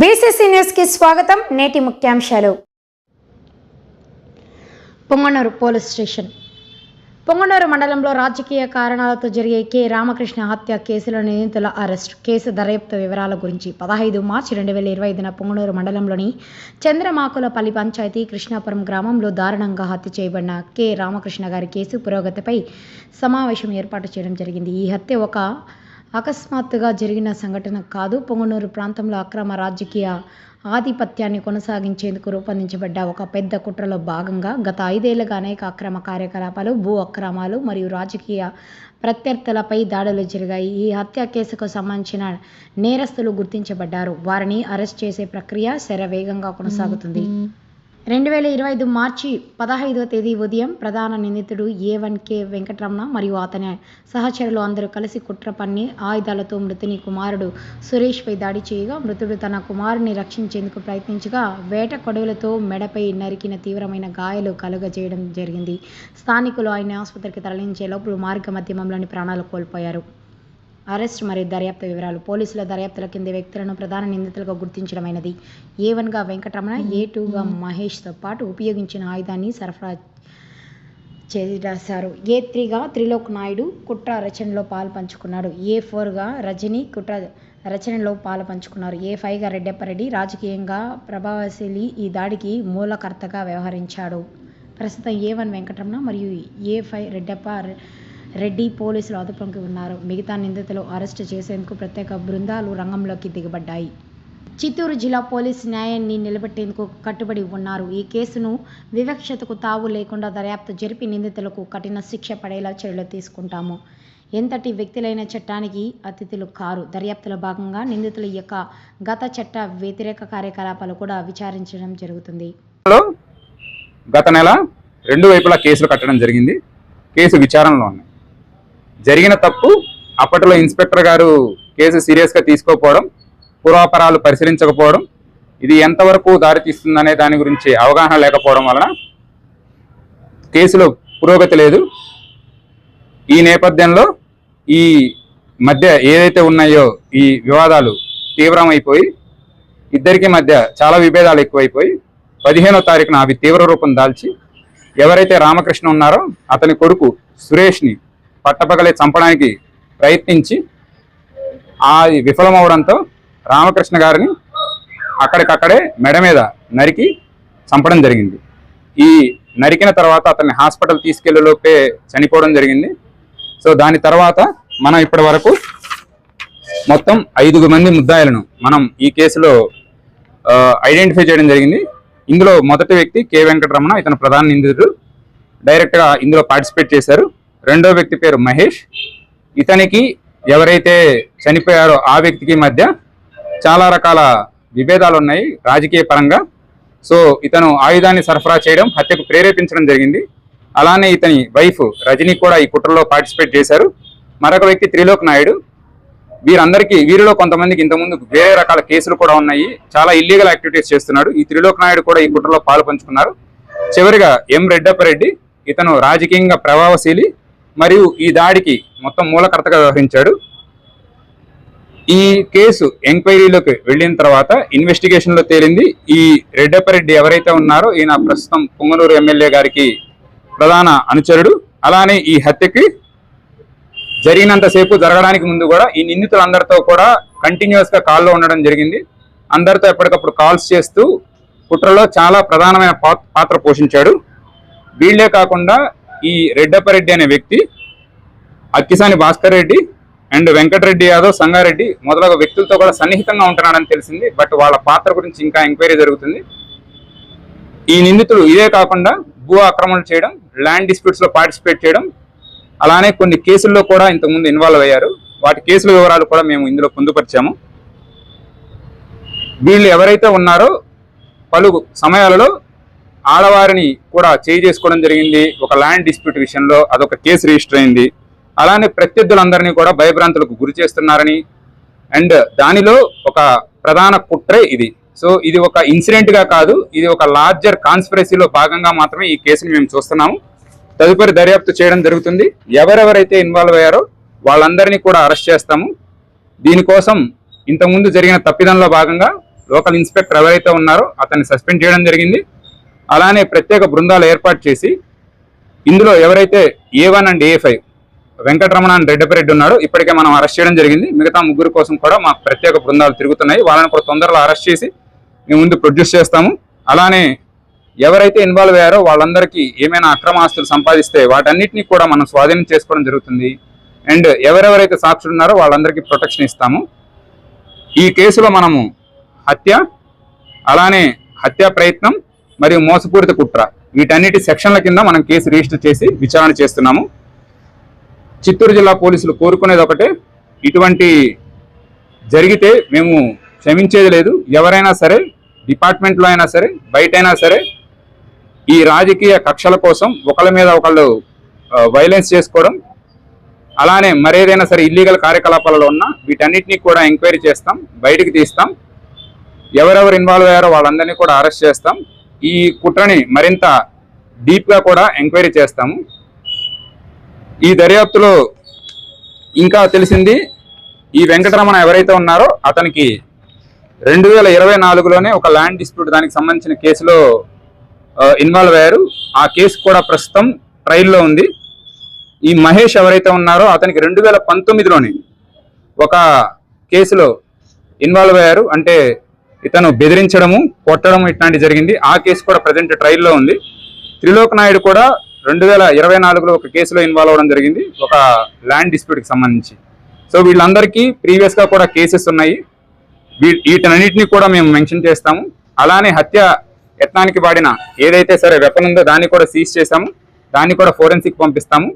BCC న్యూస్కి స్వాగతం. నేటి ముఖ్యాంశాలు. Punganur police station. పొంగనూరు మండలంలో రాజకీయ కారణాలతో జరిగే కె. రామకృష్ణ హత్య కేసులో నిందితుల అరెస్ట్. కేసు దర్యాప్తు వివరాల గురించి పదహైదు మార్చి రెండు వేల ఇరవై ఐదున పొంగనూరు మండలంలోని చంద్రమాకులపల్లి పంచాయతీ కృష్ణాపురం గ్రామంలో దారుణంగా హత్య చేయబడిన కె. రామకృష్ణ గారి కేసు పురోగతిపై సమావేశం ఏర్పాటు చేయడం జరిగింది. ఈ హత్య ఒక అకస్మాత్తుగా జరిగిన సంఘటన కాదు. పొంగనూరు ప్రాంతంలో అక్రమ రాజకీయ ఆధిపత్యాన్ని కొనసాగించేందుకు రూపొందించబడ్డ ఒక పెద్ద కుట్రలో భాగంగా గత ఐదేళ్ళుగా అనేక అక్రమ కార్యకలాపాలు భూ అక్రమాలు మరియు రాజకీయ ప్రత్యర్థులపై దాడులు జరిగాయి. ఈ హత్య కేసుకు సంబంధించిన నేరస్తులు గుర్తించబడ్డారు. వారిని అరెస్ట్ చేసే ప్రక్రియ శరవేగంగా కొనసాగుతుంది. రెండు వేల ఇరవై ఐదు మార్చి పదహైదవ తేదీ ఉదయం ప్రధాన నిందితుడు ఏ వన్ కే వెంకటరమణ మరియు అతని సహచరులు అందరూ కలిసి కుట్ర పన్ని ఆయుధాలతో మృతుని కుమారుడు సురేష్పై దాడి చేయగా మృతుడు తన కుమారుని రక్షించేందుకు ప్రయత్నించగా వేట కొడవలతో మెడపై నరికిన తీవ్రమైన గాయాలు కలుగజేయడం జరిగింది. స్థానికులు ఆయన ఆసుపత్రికి తరలించే లోపల మార్గ మధ్యమంలోని ప్రాణాలు కోల్పోయారు. అరెస్ట్ మరియు దర్యాప్తు వివరాలు పోలీసుల దర్యాప్తుల కింద వ్యక్తులను ప్రధాన నిందితులుగా గుర్తించడమైనది. ఏ వన్గా వెంకటరమణ ఏ టూగా మహేష్తో పాటు ఉపయోగించిన ఆయుధాన్ని సరఫరా చేశారు. ఏ త్రీగా త్రిలోక్ నాయుడు కుట్ర రచనలో పాలు పంచుకున్నాడు. ఏ ఫోర్గా రజని కుట్ర రచనలో పాలు పంచుకున్నారు. ఏ ఫైవ్గా రెడ్డెప్పరెడ్డి రాజకీయంగా ప్రభావశీలి ఈ దాడికి మూలకర్తగా వ్యవహరించాడు. ప్రస్తుతం ఏ వన్ వెంకటరమణ మరియు ఏ ఫైవ్ రెడ్డప్ప రెడ్డి పోలీసులు అదుపులోకి ఉన్నారు. మిగతా నిందితులు అరెస్టు చేసేందుకు ప్రత్యేక బృందాలు రంగంలోకి దిగబడ్డాయి. చిత్తూరు జిల్లా పోలీస్ న్యాయాన్ని నిలబెట్టేందుకు కట్టుబడి ఉన్నారు. ఈ కేసును వివక్షతకు తావు లేకుండా దర్యాప్తు జరిపి నిందితులకు కఠిన శిక్ష పడేలా చర్యలు తీసుకుంటాము. ఎంతటి వ్యక్తులైన చట్టానికి అతిథులు కారు. దర్యాప్తులో భాగంగా నిందితుల యొక్క గత చట్ట వ్యతిరేక కార్యకలాపాలు కూడా విచారించడం జరుగుతుంది. గత నెల రెండు వైపులా కేసులు కట్టడం జరిగింది. కేసు విచారణలో ఉన్నాయి. జరిగిన తప్పు అప్పట్లో ఇన్స్పెక్టర్ గారు కేసు సీరియస్గా తీసుకోకపోవడం పూర్వాపరాలు పరిశీలించకపోవడం ఇది ఎంతవరకు దారితీస్తుందనే దాని గురించి అవగాహన లేకపోవడం వలన కేసులో పురోగతి లేదు. ఈ నేపథ్యంలో ఈ మధ్య ఏదైతే ఉన్నాయో ఈ వివాదాలు తీవ్రమైపోయి ఇద్దరికి మధ్య చాలా విభేదాలు ఎక్కువైపోయి పదిహేనో తారీఖున అవి తీవ్ర రూపం దాల్చి ఎవరైతే రామకృష్ణ ఉన్నారో అతని కొడుకు సురేష్ని పట్టపగలే చంపడానికి ప్రయత్నించి ఆ విఫలమవడంతో రామకృష్ణ గారిని అక్కడికక్కడే మెడ మీద నరికి చంపడం జరిగింది. ఈ నరికిన తర్వాత అతన్ని హాస్పిటల్ తీసుకెళ్ళేలోపే చనిపోవడం జరిగింది. సో దాని తర్వాత మనం ఇప్పటి వరకు మొత్తం ఐదుగురు మంది ముద్దాయిలను మనం ఈ కేసులో ఐడెంటిఫై చేయడం జరిగింది. ఇందులో మొదటి వ్యక్తి కె వెంకటరమణ ఇతను ప్రధాన నిందితుడు. డైరెక్ట్గా ఇందులో పార్టిసిపేట్ చేశారు. రెండో వ్యక్తి పేరు మహేష్. ఇతనికి ఎవరైతే చనిపోయారో ఆ వ్యక్తికి మధ్య చాలా రకాల విభేదాలు ఉన్నాయి రాజకీయ పరంగా. సో ఇతను ఆయుధాన్ని సరఫరా చేయడం హత్యకు ప్రేరేపించడం జరిగింది. అలానే ఇతని వైఫ్ రజనీ కూడా ఈ కుట్రలో పార్టిసిపేట్ చేశారు. మరొక వ్యక్తి త్రిలోక్ నాయుడు. వీరందరికీ వీరిలో కొంతమందికి ఇంతకుముందు వేరే రకాల కేసులు కూడా ఉన్నాయి. చాలా ఇల్లీగల్ యాక్టివిటీస్ చేస్తున్నాడు. ఈ త్రిలోక్ నాయుడు కూడా ఈ కుట్రలో పాలు పంచుకున్నారు. చివరిగా ఎం రెడ్డప్పరెడ్డి. ఇతను రాజకీయంగా ప్రభావశీలి మరియు ఈ దాడికి మొత్తం మూలకర్తగా వ్యవహరించాడు. ఈ కేసు ఎంక్వైరీలోకి వెళ్ళిన తర్వాత ఇన్వెస్టిగేషన్లో తేలింది. ఈ రెడ్డప్పరెడ్డి ఎవరైతే ఉన్నారో ఈయన ప్రస్తుతం పొంగనూరు ఎమ్మెల్యే గారికి ప్రధాన అనుచరుడు. అలానే ఈ హత్యకి జరిగినంతసేపు జరగడానికి ముందు కూడా ఈ నిందితులందరితో కూడా కంటిన్యూస్గా కాల్లో ఉండడం జరిగింది. అందరితో ఎప్పటికప్పుడు కాల్స్ చేస్తూ కుట్రలో చాలా ప్రధానమైన పాత్ర పోషించాడు. వీళ్ళే కాకుండా ఈ రెడ్డప్పరెడ్డి అనే వ్యక్తి అక్కిసాని భాస్కర్ రెడ్డి అండ్ వెంకటరెడ్డి యాదవ్ సంగారెడ్డి మొదలగు వ్యక్తులతో కూడా సన్నిహితంగా ఉంటున్నాడని తెలిసింది. బట్ వాళ్ళ పాత్ర గురించి ఇంకా ఎంక్వైరీ జరుగుతుంది. ఈ నిందితుడు ఇదే కాకుండా భూ ఆక్రమణలు చేయడం ల్యాండ్ డిస్ప్యూట్స్లో పార్టిసిపేట్ చేయడం అలానే కొన్ని కేసుల్లో కూడా ఇంతకుముందు ఇన్వాల్వ్ అయ్యారు. వాటి కేసుల వివరాలు కూడా మేము ఇందులో పొందుపరిచాము. వీళ్ళు ఎవరైతే ఉన్నారో పలు సమయాలలో ఆడవారిని కూడా చేయి చేసుకోవడం జరిగింది. ఒక ల్యాండ్ డిస్ప్యూట్ విషయంలో అదొక కేసు రిజిస్టర్ అయింది. అలానే ప్రత్యర్థులందరినీ కూడా భయభ్రాంతులకు గురి చేస్తున్నారని అండ్ దానిలో ఒక ప్రధాన కుట్రే ఇది. సో ఇది ఒక ఇన్సిడెంట్గా కాదు ఇది ఒక లార్జర్ కాన్స్పిరసీలో భాగంగా మాత్రమే ఈ కేసుని మేము చూస్తున్నాము. తదుపరి దర్యాప్తు చేయడం జరుగుతుంది. ఎవరెవరైతే ఇన్వాల్వ్ అయ్యారో వాళ్ళందరినీ కూడా అరెస్ట్ చేస్తాము. దీనికోసం ఇంతకుముందు జరిగిన తప్పిదంలో భాగంగా లోకల్ ఇన్స్పెక్టర్ ఎవరైతే ఉన్నారో అతన్ని సస్పెండ్ చేయడం జరిగింది. అలానే ప్రత్యేక బృందాలు ఏర్పాటు చేసి ఇందులో ఎవరైతే A one and A five Venkataramana and Reddipareddy ఉన్నాడు ఇప్పటికే మనం అరెస్ట్ చేయడం జరిగింది. మిగతా ముగ్గురు కోసం కూడా మా ప్రత్యేక బృందాలు తిరుగుతున్నాయి. వాళ్ళని కూడా తొందరలో అరెస్ట్ చేసి మేము ముందు ప్రొడ్యూస్ చేస్తాము. అలానే ఎవరైతే ఇన్వాల్వ్ అయ్యారో వాళ్ళందరికీ ఏమైనా అక్రమ ఆస్తులు సంపాదిస్తే వాటన్నిటినీ కూడా మనం స్వాధీనం చేసుకోవడం జరుగుతుంది. అండ్ ఎవరెవరైతే సాక్షులు ఉన్నారో వాళ్ళందరికీ ప్రొటెక్షన్ ఇస్తాము. ఈ కేసులో మనము హత్య అలానే హత్యా ప్రయత్నం మరియు మోసపూరిత కుట్ర. వీటన్నిటి సెక్షన్ల కింద మనం కేసు రిజిస్టర్ చేసి విచారణ చేస్తున్నాము. చిత్తూరు జిల్లా పోలీసులు కోరుకునేది ఒకటే ఇటువంటి జరిగితే మేము క్షమించేది లేదు. ఎవరైనా సరే డిపార్ట్మెంట్లో అయినా సరే బయటైనా సరే ఈ రాజకీయ కక్షల కోసం ఒకళ్ళ మీద ఒకళ్ళు వైలెన్స్ చేసుకోవడం అలానే మరేదైనా సరే ఇల్లీగల్ కార్యకలాపాలలో ఉన్న వీటన్నిటిని కూడా ఎంక్వైరీ చేస్తాం బయటికి తీస్తాం. ఎవరెవరు ఇన్వాల్వ్ అయ్యారో వాళ్ళందరినీ కూడా అరెస్ట్ చేస్తాం. ఈ కుట్రని మరింత డీప్గా కూడా ఎంక్వైరీ చేస్తాము. ఈ దర్యాప్తులో ఇంకా తెలిసింది ఈ వెంకటరమణ ఎవరైతే ఉన్నారో అతనికి రెండు వేల ఇరవై నాలుగులోనే ఒక ల్యాండ్ డిస్ప్యూట్ దానికి సంబంధించిన కేసులో ఇన్వాల్వ్ అయ్యారు. ఆ కేసు కూడా ప్రస్తుతం ట్రయల్లో ఉంది. ఈ మహేష్ ఎవరైతే ఉన్నారో అతనికి రెండు వేల పంతొమ్మిదిలోనే ఒక కేసులో ఇన్వాల్వ్ అయ్యారు. అంటే ఇతను బెదిరించడము కొట్టడం ఇట్లాంటి జరిగింది. ఆ కేసు కూడా ప్రజెంట్ ట్రయల్లో ఉంది. త్రిలోక్ నాయుడు కూడా రెండు వేల ఇరవై నాలుగులో ఒక కేసులో ఇన్వాల్వ్ అవ్వడం జరిగింది. ఒక ల్యాండ్ డిస్ప్యూట్కి సంబంధించి. సో వీళ్ళందరికీ ప్రీవియస్గా కూడా కేసెస్ ఉన్నాయి. వీ- వీటన్నిటిని కూడా మేము మెన్షన్ చేస్తాము. అలానే హత్య యత్నానికి వాడిన ఏదైతే సరే వెపన్ ఉందో దాన్ని కూడా సీజ్ చేశాము దాన్ని కూడా ఫోరెన్సిక్ పంపిస్తాము.